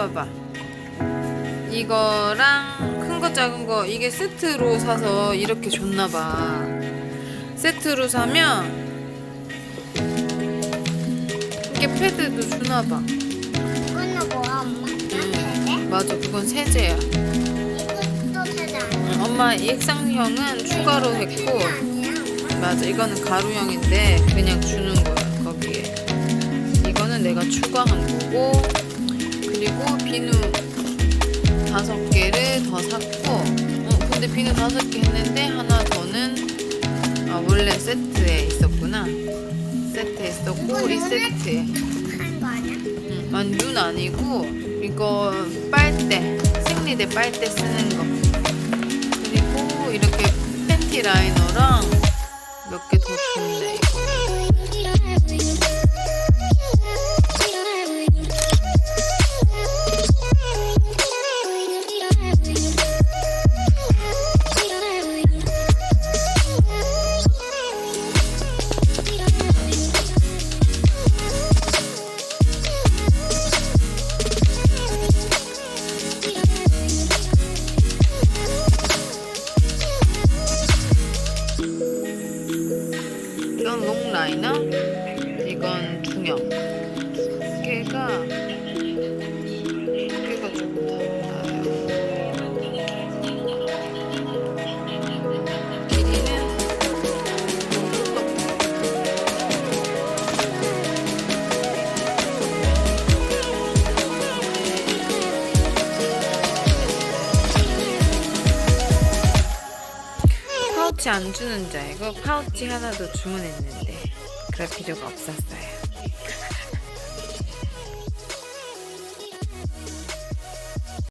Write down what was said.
봐봐. 이거랑 큰 거 작은 거 이게 세트로 사서 이렇게 줬나 봐. 세트로 사면 이게 패드도 주나 봐. 이거는 뭐야 엄마? 세제? 맞아, 그건 세제야. 이것도 세제 아니야? 응, 엄마 이 액상형은 추가로 했고 아니야 엄마? 맞아 이거는 가루형인데 그냥 주는 거야 거기에 이거는 내가 추가한 거 다섯 개를 더 샀고 어 근데 비누 다섯 개 했는데 하나 더는 아 원래 세트에 있었구나. 세트에 있었고 이 세트에. 한거 아니야? 응, 아니 눈 아니고 이거 빨대 생리대 빨대 쓰는 거. 그리고 이렇게 팬티 라이너랑 라이너 이건 중형 파우치 안 주는 줄 알고 파우치 하나도 주문했는데 그럴 필요가 없었어요.